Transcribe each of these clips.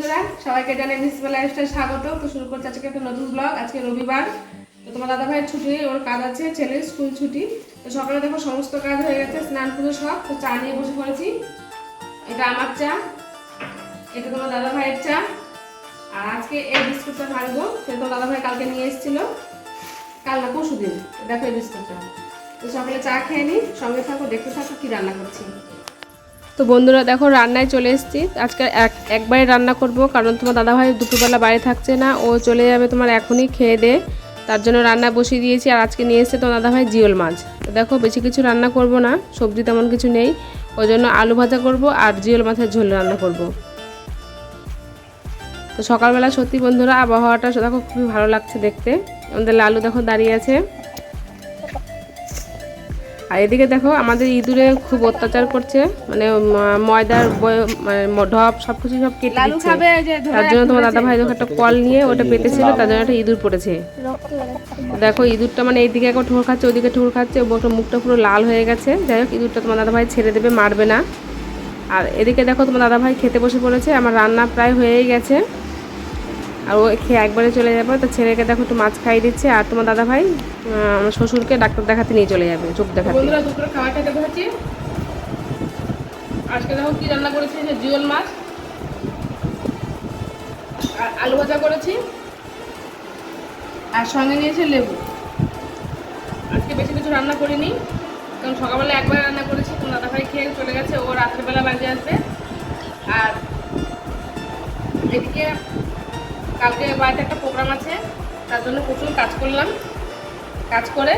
বন্ধুরা, সবাইকে জানাই মিসিপাল লাইফস্টাইল স্বাগত। তো শুরু করছি আজকে একটা নতুন ব্লগ আজকে রবিবার। তো তোমার দাদা ভাইয়ের ছুটি, ওর কাজ আছে, ছেলের স্কুল ছুটি। তো সকালে দেখো সমস্ত কাজ হয়ে গেছে, স্নান পুজো সব, তো চা নিয়ে বসে পড়েছি। এটা আমার চা, এটা তোমার দাদা ভাইয়ের চা। আর আজকে এই বিস্কুটটা ভাঙবো, সেটা তোমার দাদা ভাই কালকে নিয়ে এসেছিল। কাল না, পরশু দিন। দেখো এই বিস্কুটটা। তো সকালে চা খেয়ে নিই সঙ্গে থাকো, দেখতে থাকো কি রান্না করছি। তো বন্ধুরা দেখো, রান্নায় চলে এসেছি। আজকে এক, একবারে রান্না করব, কারণ তোমার দাদাভাই দুপুরবেলা বাইরে থাকছে না, ও চলে যাবে তোমার এখনই খেয়ে দে। তার জন্য রান্না বসিয়ে দিয়েছি, আর আজকে নিয়ে এসেছে তোমার দাদাভাই জিওল মাছ। তো দেখো, বেশি কিছু রান্না করব না, সবজি তেমন কিছু নেই। ওই জন্য আলু ভাজা করব আর জিওল মাছের ঝোল রান্না করব। তো সকালবেলা সত্যি বন্ধুরা, আবহাওয়াটা দেখো খুবই ভালো লাগছে দেখতে। আমাদের লালু দেখো দাঁড়িয়ে আছে। আর এদিকে দেখো আমাদের ইঁদুরে খুব অত্যাচার করছে। মানে ময়দার বয়- মানে ঢপ সব কিছু সব কেটে দিচ্ছে। তার জন্য তোমার দাদা ভাই একটা কল নিয়ে ওটা পেতেছিল তার জন্য একটা ইঁদুর পড়েছে। দেখো ইঁদুরটা মানে এইদিকে এখন ঠোর খাচ্ছে ওদিকে ঠোর খাচ্ছে ও বউটার মুখটা পুরো লাল হয়ে গেছে। যাই হোক ইঁদুরটা তোমার দাদা ভাই ছেড়ে দেবে মারবে না। আর এদিকে দেখো তোমার দাদা ভাই খেতে বসে পড়েছে আমার রান্না প্রায় হয়েই গেছে। আর ও খেয়ে একবারে চলে যাবে, তো ছেলেকে দেখো একটু মাছ খাইয়ে দিচ্ছে আর তোমার দাদা ভাই আমার শ্বশুরকে ডাক্তার দেখাতে নিয়ে চলে যাবে, চোখ দেখাতে। বন্ধুরা, দুপুরে খাবার খেতে বসেছি আজকে দেখো কি রান্না করেছি জিওল মাছ আর আলু ভাজা করেছি। আর সঙ্গে নিয়েছি লেবু। আজকে বেশি কিছু রান্না করিনি, কারণ সকালবেলা একবার রান্না করেছি, তোমার দাদা ভাই খেয়ে চলে গেছে, ও রাত্রেবেলা বাজে আসবে। আর এদিকে কালকে বাড়িতে একটা প্রোগ্রাম আছে, তার জন্য প্রচুর কাজ করলাম। কাজ করে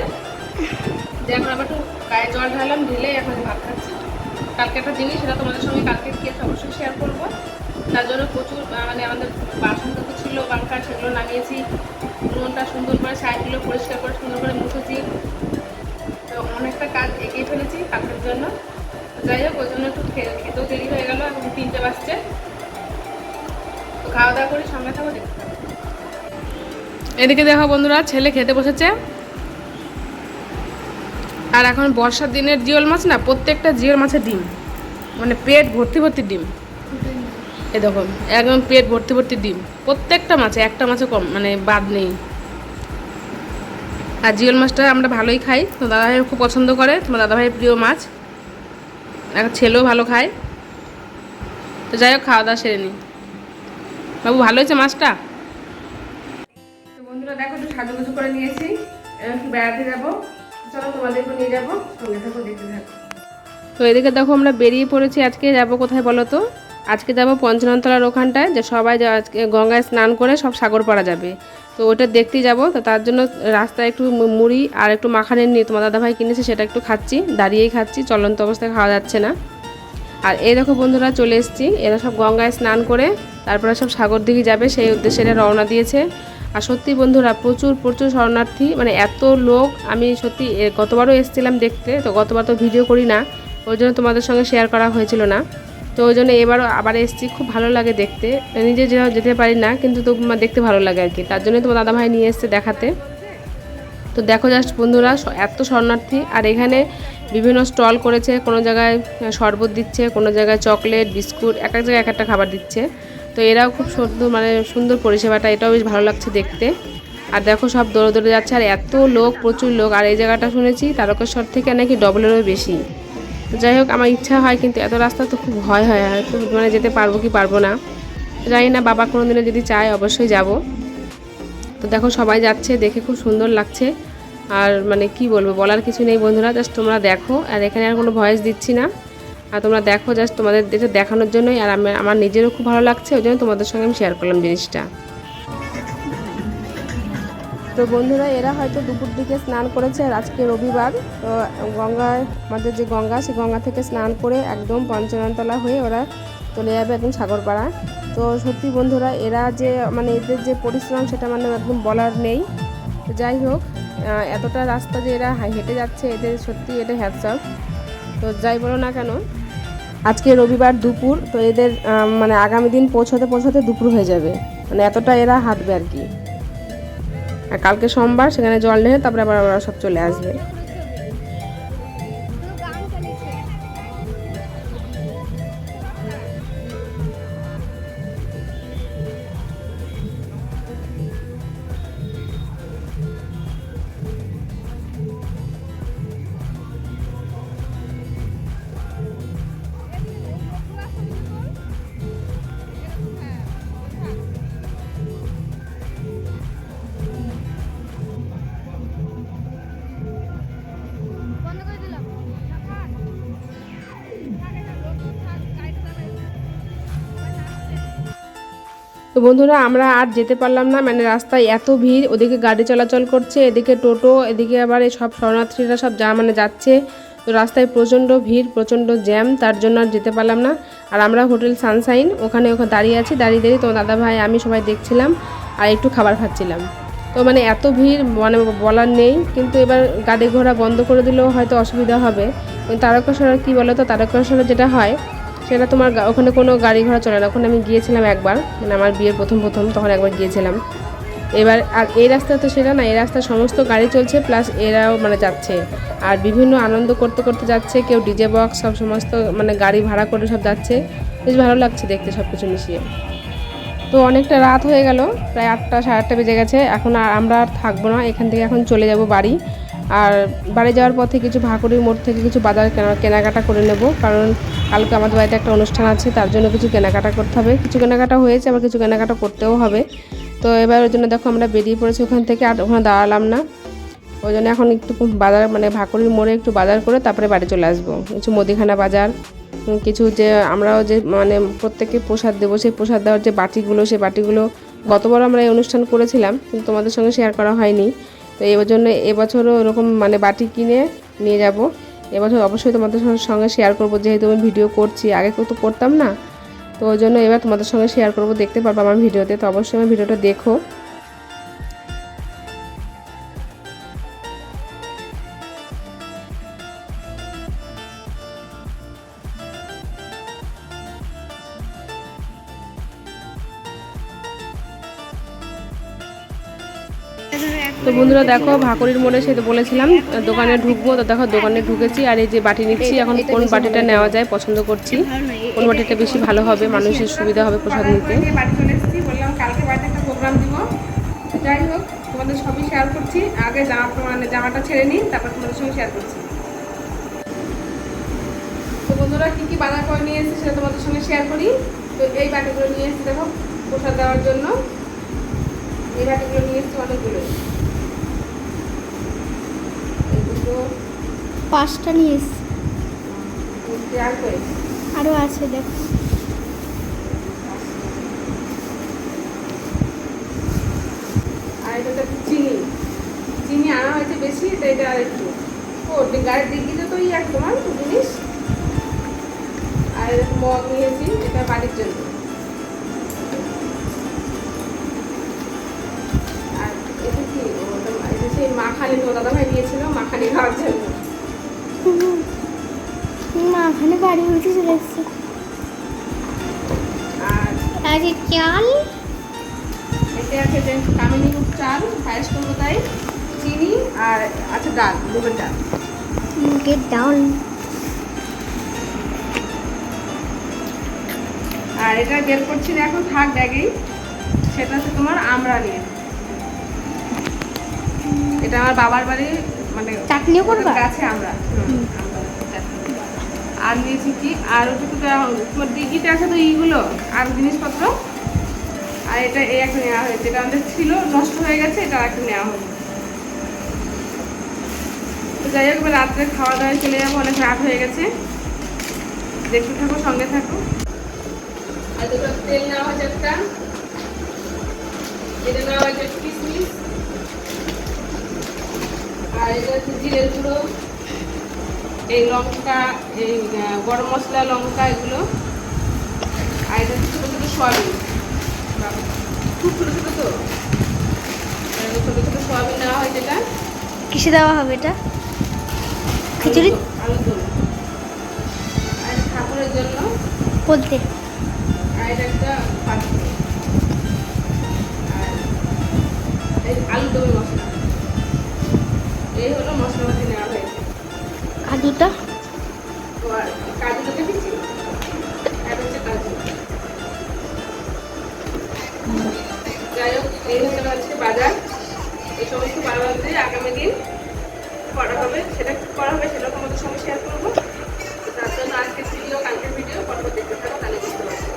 যে এখন আবার একটু গায়ে জল ঢালাম ঢেলে এখন ভাত খাচ্ছি। কালকে একটা জিনিস, সেটা তোমাদের সঙ্গে কালকে গিয়ে অবশ্যই শেয়ার করব। তার জন্য প্রচুর মানে আমাদের বাসন কত ছিল বাংকার সেগুলো নামিয়েছি। উনুনটা সুন্দর করে সাইডগুলো পরিষ্কার করে সুন্দর করে মুছেছি। তো অনেকটা কাজ এগিয়ে ফেলেছি কালকের জন্য। যাই হোক, ওই জন্য একটু খেতেও দেরি হয়ে গেল, এখন তিনটে বাজছে। তো খাওয়া দাওয়া এদিকে দেখো বন্ধুরা, ছেলে খেতে বসেছে। আর এখন বর্ষার দিনের জিওল মাছ না, প্রত্যেকটা জিওল মাছের ডিম। মানে পেট ভর্তি ভর্তি ডিম। এ দেখো, একদম পেট ভর্তি ভর্তি ডিম। প্রত্যেকটা মাছে, একটা মাছে কম মানে বাদ নেই। আর জিওল মাছটা আমরা ভালোই খাই। তো দাদাভাই খুব পছন্দ করে, তোমার দাদাভাইয়ের প্রিয় মাছ। এখন ছেলেও ভালো খায়। তো যাই হোক খাওয়া দাওয়া সেরে নিই। বাবু ভালো হয়েছে মাছটা? তো বন্ধুরা দেখো একটু সাজুগুজু করে নিয়েছি। একটু বেড়াতে যাব। চলো তোমাদেরকে নিয়ে যাব। সঙ্গে থাকো দেখতে থাকো। তো এদিকে দেখো আমরা বেরিয়ে পড়েছি। আজকে যাব কোথায় বলো তো? আজকে যাব পঞ্চনতলার ওখানটায় যে সবাই আজকে গঙ্গায় স্নান করে সব সাগর পাড়া যাবে। তো ওটা দেখতে যাব। তো তার জন্য রাস্তায় একটু মুড়ি আর একটু মাখানের নিয়ে তোমার দাদাভাই কিনেছে সেটা একটু খাচ্ছি। দাঁড়িয়েই খাচ্ছি। চলন্ত অবস্থায় খাওয়া যাচ্ছে না। আর এই দেখো বন্ধুরা চলে এসেছি। এরা সব গঙ্গায় স্নান করে, তারপরে সব সাগর দিকে যাবে, সেই উদ্দেশ্যে এরা রওনা দিয়েছে। আর সত্যি বন্ধুরা, প্রচুর প্রচুর শরণার্থী মানে এত লোক। আমি সত্যি গতবারও এসেছিলাম দেখতে, তো গতবার তো ভিডিও করি না। ওই জন্য তোমাদের সঙ্গে শেয়ার করা হয়েছিল না। তো ওই জন্য এবারও আবার এসেছি, খুব ভালো লাগে দেখতে। নিজে যে যেতে পারি না, কিন্তু তো দেখতে ভালো লাগে আর কি। তার জন্যই তোমার দাদাভাই নিয়ে এসছে দেখাতে। তো দেখো জাস্ট বন্ধুরা এত শরণার্থী। আর এখানে বিভিন্ন স্টল করেছে, কোনো জায়গায় শরবত দিচ্ছে, কোনো জায়গায় চকলেট, বিস্কুট, এক এক জায়গায় এক একটা খাবার দিচ্ছে। তো এরাও খুব সুন্দর মানে সুন্দর পরিষেবাটা, এটাও বেশ ভালো লাগছে দেখতে। আর দেখো সব দৌড়ে দৌড়ে যাচ্ছে, আর এত লোক, প্রচুর লোক। আর এই জায়গাটা শুনেছি, তারকেশ্বর থেকে নাকি ডবলেরও বেশি। যাই হোক, আমার ইচ্ছা হয়, কিন্তু এত রাস্তা তো খুব ভয় হয় খুব মানে যেতে পারব কি পারব না। জানি না, বাবা কোনো দিনে যদি চায়, অবশ্যই যাব। তো দেখো সবাই যাচ্ছে, দেখে খুব সুন্দর লাগছে। আর মানে কি বলব, বলার কিছু নেই বন্ধুরা জাস্ট তোমরা দেখো। আর এখানে আর কোনো ভয়েস দিচ্ছি না। আর তোমরা দেখো জাস্ট তোমাদের এটা দেখানোর জন্যই, আর আমি আমার নিজেরও খুব ভালো লাগছে, ওই জন্য তোমাদের সঙ্গে আমি শেয়ার করলাম জিনিসটা। তো বন্ধুরা, এরা হয়তো দুপুর দিকে স্নান করেছে, আর আজকে রবিবার, তো গঙ্গায় আমাদের যে গঙ্গা সেই গঙ্গা থেকে স্নান করে একদম পঞ্চনতলা হয়ে ওরা চলে যাবে একদম সাগরপাড়া। তো সত্যি বন্ধুরা, এরা যে মানে এদের যে পরিশ্রম, সেটা মানে একদম বলার নেই। যাই হোক এতটা রাস্তা যে এরা হেঁটে যাচ্ছে, এদের সত্যি এটা হ্যাপসাপ তো যাই বলো না কেন, আজকে রবিবার দুপুর, তো এদের মানে আগামী দিন পৌঁছাতে পৌঁছাতে দুপুর হয়ে যাবে। মানে এতটা এরা হাঁটবে আর কি। আর কালকে সোমবার, সেখানে জল ঢেলে তারপরে আবার ওরা সব চলে আসবে। তো বন্ধুরা, আমরা আর যেতে পারলাম না। মানে রাস্তায় এত ভিড়, ওদিকে গাড়ি চলাচল করছে, এদিকে টোটো, এদিকে আবার এই সব শরণার্থীরা সব যা মানে যাচ্ছে। তো রাস্তায় প্রচণ্ড ভিড়, প্রচণ্ড জ্যাম, তার জন্য আর যেতে পারলাম না। আর আমরা হোটেল সানসাইন ওখানে ওখানে দাঁড়িয়ে আছি। দাঁড়িয়ে দাঁড়িয়ে তো দাদা ভাই আমি সবাই দেখছিলাম আর একটু খাবার খাচ্ছিলাম। তো মানে এত ভিড় মানে বলার নেই। কিন্তু এবার গাড়ি ঘোড়া বন্ধ করে দিলেও হয়তো অসুবিধা হবে। কিন্তু তারকেশ্বরের কী বলো তো তারকেশ্বরে যেটা হয় সেটা তোমার ওখানে কোনো গাড়ি ঘোড়া চলে না। ওখানে আমি গিয়েছিলাম একবার মানে আমার বিয়ের প্রথম প্রথম, তখন একবার গিয়েছিলাম। এবার আর এই রাস্তা তো সেটা না, এই রাস্তায় সমস্ত গাড়ি চলছে প্লাস এরাও মানে যাচ্ছে। আর বিভিন্ন আনন্দ করতে করতে যাচ্ছে, কেউ ডিজে বক্স সব সমস্ত মানে গাড়ি ভাড়া করে সব যাচ্ছে। বেশ ভালো লাগছে দেখতে সব কিছু মিশিয়ে। তো অনেকটা রাত হয়ে গেল, প্রায় আটটা, সাড়ে আটটা বেজে গেছে। এখন আর আমরা আর থাকব না, এখান থেকে এখন চলে যাব বাড়ি। আর বাড়ি যাওয়ার পথে কিছু ভাকুরির মোড় থেকে কিছু বাজার কেনা- কেনাকাটা করে নেব। কারণ কালকে আমাদের বাড়িতে একটা অনুষ্ঠান আছে, তার জন্য কিছু কেনাকাটা করতে হবে। কিছু কেনাকাটা হয়েছে, আবার কিছু কেনাকাটা করতেও হবে। তো এবার ওই জন্য দেখো আমরা বেরিয়ে পড়েছি ওখান থেকে, আর ওখানে দাঁড়ালাম না। ওই জন্য এখন একটু বাজার মানে ভাকুরির মোড়ে একটু বাজার করে তারপরে বাড়ি চলে আসব। কিছু মুদিখানা বাজার কিছু যে আমরাও যে মানে প্রত্যেককে প্রসাদ দেবো। সেই প্রসাদ দেওয়ার যে বাটিগুলো, সেই বাটিগুলো গতবার আমরা এই অনুষ্ঠান করেছিলাম, কিন্তু তোমাদের সঙ্গে শেয়ার করা হয়নি। তো এই জন্য এবছরও ওরকম মানে বাটি কিনে নিয়ে যাব। এবছর অবশ্যই তোমাদের সঙ্গে- সঙ্গে শেয়ার করব, যেহেতু আমি ভিডিও করছি, আগে তো করতাম না। তো ওই জন্য এবার তোমাদের সঙ্গে শেয়ার করব, দেখতে পারব আমার ভিডিওতে তো। অবশ্যই আমার ভিডিওটা দেখো। তো বন্ধুরা দেখো, ভাকুরির মোড়ে সে তো বলেছিলাম, দোকানে ঢুকবো, তো দেখো দোকানে ঢুকেছি, আর এই যে বাটি নিচ্ছি, এখন কোন বাটিটা নেওয়া যায় পছন্দ করছি। কোন বাটিটা বেশি ভালো হবে, মানুষের সুবিধা হবে প্রসাদ নিতে। চলে এসেছি, বললাম কালকে একটা প্রোগ্রাম দিব। যাই হোক, তোমাদের সবই শেয়ার করছি। আগে জামা মানে জামাটা ছেড়ে নিই, তারপর তোমাদের সঙ্গে শেয়ার করছি। তো বন্ধুরা, কী কী বাজার করে নিয়ে এসেছি সেটা তোমাদের সঙ্গে শেয়ার করি। তো এই বাটিগুলো নিয়ে এসেছি, দেখো, প্রসাদ দেওয়ার জন্য। এই বাটিগুলো নিয়ে এসেছি অনেকগুলো দুটো পাঁচটা নিয়ে এসছি আর করে। আরও আছে দেখ। আর এটা চিনি। চিনি আনা হয়েছে বেশি তো এটা আর একটু। ও গাড়ির ডিগ্রিতে তো এক তোমার জিনিস আর মগ নিয়েছি এটা বাড়ির জন্য। সেই মাখানি তো দাদা ভাই নিয়েছিল মাখানি খাওয়ার জন্য। মা বাড়ি উঠে চলে এসছে। আর আজ চাল? এতে আছে যে কামিনী চাল পায়েস করব তাই চিনি আর আছে ডাল মুগের ডাল। মুগের ডাল। আর এটা বের করছি এখন থাক ব্যাগেই সেটা হচ্ছে তোমার আমরা নিয়ে। এটা আমার বাবার বাড়ি মানে চাটনিও করবা? গাছে আমরা। আর নিয়েছি কি? আর ওটা তো দেওয়া- তোমার দিঘিতে আছে তো এইগুলো? আর জিনিসপত্র? আর এটা এই একটা নেওয়া হয়েছে। এটা আমাদের ছিল নষ্ট হয়ে গেছে এটা একটা নেওয়া হয়েছে তো যাই হোক রাত্রে খাওয়া দাওয়া চলে যাব অনেক রাত হয়ে গেছে। দেখতে থাকো সঙ্গে থাকো। আর দুটো তেল নেওয়া হয়েছে একটা। এটা নেওয়া হয়েছে কিসমিস। আর এটা হচ্ছে জিরের গুঁড়ো। এই লঙ্কা এই গরম মশলা লঙ্কা এগুলো। আর এটা হচ্ছে ছোটো ছোটো সয়াবিন। খুব ছোটো ছোটো তো। ছোটো ছোটো সয়াবিন নেওয়া হয়েছে এটা কিসে দেওয়া হবে এটা? খিচুড়ি? আলু দম। আর ঠাকুরের জন্য। বলতে আর এটা একটা পাত্র। আর এই আলু দমের মশলা। এই হলো মশলাপাতি নেওয়া হয়েছে। কাজুটা? কাজুটা দেখেছি? আর হচ্ছে কাজু। যাই হোক এই আজকে বাজার। এই সমস্ত বাজার আগামী দিন করা হবে। সেটা কি করা হবে সেটা তোমাদের সঙ্গে শেয়ার করব। তো তার জন্য আজকের ভিডিও কালকের ভিডিও পরপর দেখতে থাকো তাহলে বুঝতে পারবে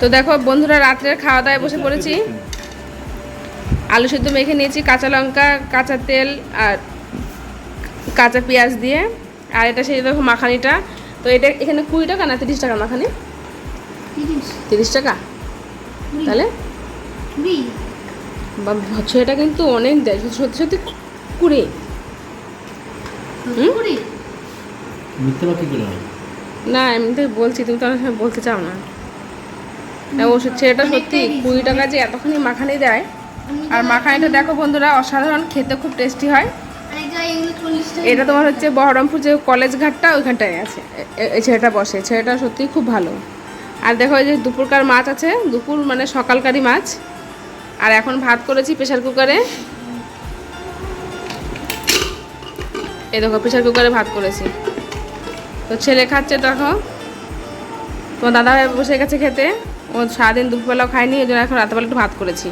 তো দেখো বন্ধুরা রাত্রের খাওয়া দাওয়ায় বসে পড়েছি। আলু সেদ্ধ মেখে নিয়েছি কাঁচা লঙ্কা কাঁচা তেল আর কাঁচা পেঁয়াজ দিয়ে। আর এটা সেই দেখো মাখানিটা। তো এটা এখানে কুড়ি টাকা না তিরিশ টাকা মাখানি? তিরিশ। টাকা? তাহলে? বা ছেলেটা কিন্তু অনেক দেয় সত্যি সত্যি কুড়ি। না এমনিতে বলছি তুমি তো অনেক সময় বলতে চাও না। না, ও ছেলেটা সত্যি কুড়ি টাকা যে এতখানি মাখানি দেয় আর মাখানিটা দেখো বন্ধুরা অসাধারণ খেতে খুব টেস্টি হয়। এটা তোমার হচ্ছে বহরমপুর যে কলেজ ঘাটটা ওইখানটায় আছে। এই ছেলেটা বসে ছেলেটা সত্যিই খুব ভালো। আর দেখো এই যে দুপুরকার মাছ আছে দুপুর মানে সকালকারই মাছ। আর এখন ভাত করেছি প্রেশার কুকারে এই দেখো প্রেশার কুকারে ভাত করেছি। তো ছেলে খাচ্ছে দেখো। তোমার দাদা ভাই বসে গেছে খেতে। ও সারাদিন দুপুরবেলাও খায়নি ওই জন্য এখন রাতেবেলা একটু ভাত করেছি।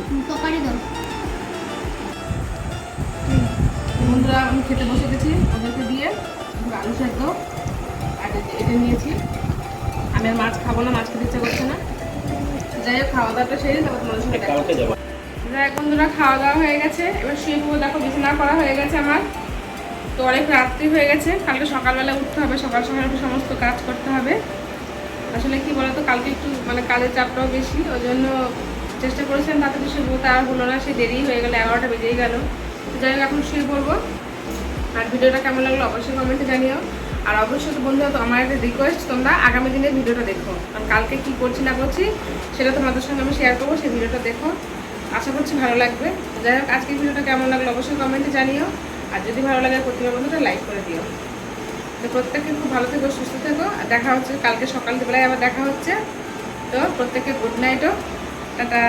বন্ধুরা আমি খেতে বসে গেছি ওদেরকে দিয়ে আলু সেদ্ধ আর এটা নিয়েছি। আমি আর মাছ খাব না, মাছ খেতে ইচ্ছা করছে না। যাই হোক, খাওয়া দাওয়াটা সেরে তারপর তোমাদের সঙ্গে যাই বন্ধুরা, খাওয়া দাওয়া হয়ে গেছে। এবার শুয়ে পড়ব, দেখো বিছানা করা হয়ে গেছে আমার। তো অনেক রাত্রি হয়ে গেছে, কালকে সকালবেলা উঠতে হবে, সকাল সকাল সমস্ত কাজ করতে হবে। আসলে কি বলতো, কালকে একটু মানে কাজের চাপটাও বেশি, ওই জন্য চেষ্টা করেছিলাম শুয়ে পড়তে আর হলো না সে দেরি হয়ে গেলো, এগারোটা বেজেই গেল। যাই হোক, এখন শুয়ে পড়ব। আর ভিডিওটা কেমন লাগল অবশ্যই কমেন্টে জানিও। আর অবশ্যই তো বন্ধুরা তো আমার একটা রিকোয়েস্ট তোমরা আগামী দিনে ভিডিওটা দেখো। কারণ কালকে কি করছি না করছি, সেটা তোমাদের সঙ্গে আমি শেয়ার করব, সেই ভিডিওটা দেখো। আশা করছি ভালো লাগবে। যাই হোক, আজকের ভিডিওটা কেমন লাগল অবশ্যই কমেন্টে জানিও। আর যদি ভালো লাগে প্রতিমা বন্ধুটা লাইক করে দিও। তো প্রত্যেকে খুব ভালো থেকো, সুস্থ থেকো। আর দেখা হচ্ছে কালকে সকালবেলায় আবার দেখা হচ্ছে। তো প্রত্যেকে গুড নাইটও টাটা।